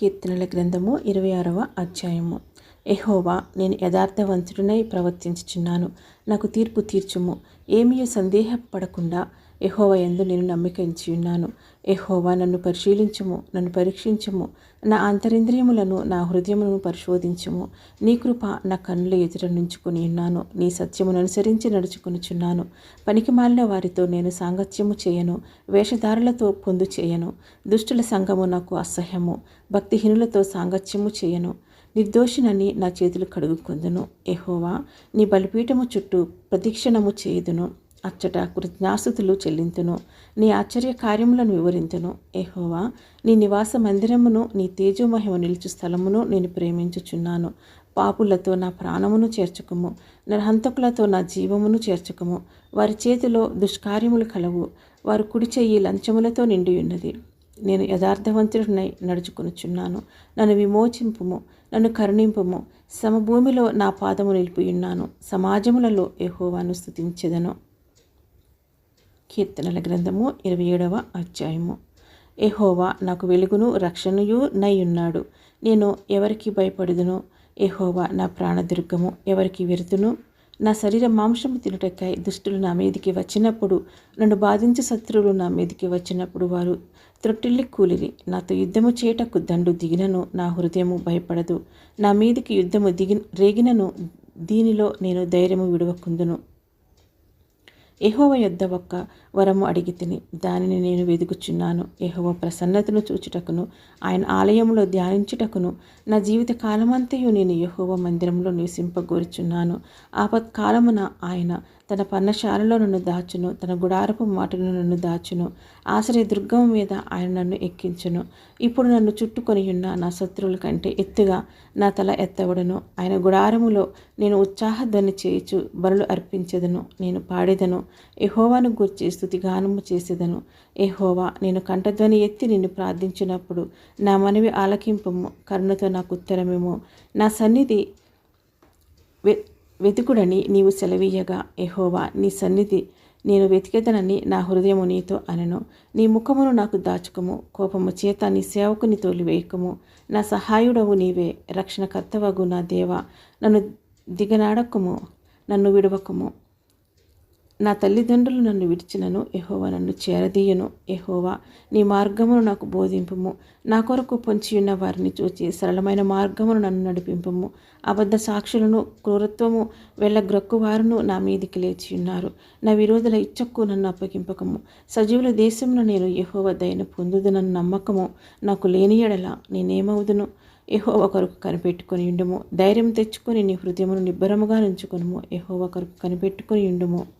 కీర్తనల గ్రంథము ఇరవై ఆరవ అధ్యాయము. ఎహోవా నేను యథార్థవంతుడినై ప్రవర్తించుచున్నాను. నాకు తీర్పు తీర్చుము. ఏమీ సందేహపడకుండా ఎహోవా ఎందు నేను నమ్మికించి ఉన్నాను. ఎహోవా నన్ను పరిశీలించుము నన్ను పరీక్షించుము. నా అంతరింద్రియములను నా హృదయములను పరిశోధించుము. నీ కృప నా కన్నుల ఎదుట నుంచుకుని ఉన్నాను. నీ సత్యమును అనుసరించి నడుచుకునిచున్నాను. పనికి మాలిన వారితో నేను సాంగత్యము చేయను వేషధారులతో పొందు చేయను. దుష్టుల సంఘము నాకు అసహ్యము భక్తిహీనులతో సాంగత్యము చేయను. నిర్దోషినని నా చేతులు కడుగుకొందును ఎహోవా నీ బలిపీఠము చుట్టూ ప్రదక్షిణము చేయుదును. అచ్చట కృజ్ఞాసుతులు చెల్లింతును. నీ ఆశ్చర్య కార్యములను వివరింతును. ఎహోవా నీ నివాస మందిరమును నీ తేజోమహిమ నిలుచు స్థలమును నేను ప్రేమించుచున్నాను. పాపులతో నా ప్రాణమును చేర్చుకుము. నరహంతకులతో నా జీవమును చేర్చుకుము. వారి చేతిలో దుష్కార్యములు కలవు. వారు కుడి చెయ్యి లంచములతో నిండి ఉన్నది నేను యథార్థవంతుడినై నడుచుకొనుచున్నాను. నన్ను విమోచింపుము. నన్ను కరుణింపుము. సమభూమిలో నా పాదము నిలిపియున్నాను. సమాజములలో ఎహోవాను స్థుతించెదను కీర్తనల గ్రంథము ఇరవై ఏడవ అధ్యాయము. ఎహోవా నాకు వెలుగును రక్షణయు నై ఉన్నాడు నేను ఎవరికి భయపడుదును? ఎహోవా నా ప్రాణదుర్గము ఎవరికి వెరుతును? నా శరీర మాంసము తినుటకై దుష్టులు నా మీదికి వచ్చినప్పుడు నన్ను బాధించే శత్రువులు నా మీదికి వచ్చినప్పుడు వారు త్రొట్టిల్లి కూలిరి. నాతో యుద్ధము చేయటకు దండు దిగినను నా హృదయము భయపడదు. నా మీదికి యుద్ధము దిగి రేగినను దీనిలో నేను ధైర్యము విడవకుందును. ఎహోవ యొద్ద ఒక్క వరము అడిగి తిని దానిని నేను వెదుకుచున్నాను. ఎహోవ ప్రసన్నతను చూచుటకును ఆయన ఆలయంలో ధ్యానించుటకును నా జీవిత కాలమంతయు నేను యహోవ మందిరంలో నివసింపగోరుచున్నాను. ఆపత్కాలమున ఆయన తన పన్నశాలలో నన్ను దాచును తన గుడారపు మాటను నన్ను దాచును. ఆశ్రయ దుర్గం మీద ఆయన నన్ను ఎక్కించును. ఇప్పుడు నన్ను చుట్టుకొని ఉన్న నా శత్రువుల కంటే ఎత్తుగా నా తల ఎత్తవడను. ఆయన గుడారములో నేను ఉత్సాహధ్వని చేయుచు బరులు అర్పించేదను. నేను పాడేదను. ఎహోవాను గుర్చి స్థుతిగానము చేసేదను. ఎహోవా నేను కంఠధ్వని ఎత్తి నిన్ను ప్రార్థించినప్పుడు నా మనవి ఆలకింపము. కరుణతో నాకు ఉత్తరమేమో నా సన్నిధి వెతుకుడని నీవు సెలవీయగా ఎహోవా నీ సన్నిధి. నేను వెతికెదనని నా హృదయము నీతో అనను. నీ ముఖమును నాకు దాచుకము. కోపము చేత నీ సేవకుని తోలివేయకము. నా సహాయుడవు నీవే. రక్షణకర్తవగు నా దేవ. నన్ను దిగనాడకము. నన్ను విడవకము. నా తల్లిదండ్రులు నన్ను విడిచినను ఎహోవా నన్ను చేరదీయను. ఎహోవా నీ మార్గమును నాకు బోధింపుము. నా కొరకు పొంచియున్న వారిని చూచి సరళమైన మార్గమును నన్ను నడిపింపము. అబద్ధ సాక్షులను క్రూరత్వము వెళ్ళగ్రక్కు వారును నా మీదికి లేచి ఉన్నారు నా విరోధుల ఇచ్చక్కు నన్ను అప్పగింపకము. సజీవుల దేశంలో నేను ఎహోవ దయను పొందుదనన్న నమ్మకము. నాకు లేని ఎడల నేనేమవుదును? ఎహోవ కొరకు కనిపెట్టుకొని ఉండుము. ధైర్యం తెచ్చుకొని నీ హృదయమును నిబ్బరముగా నుంచుకొనుము. ఎహోవ కొరకు కనిపెట్టుకొని ఉండుము.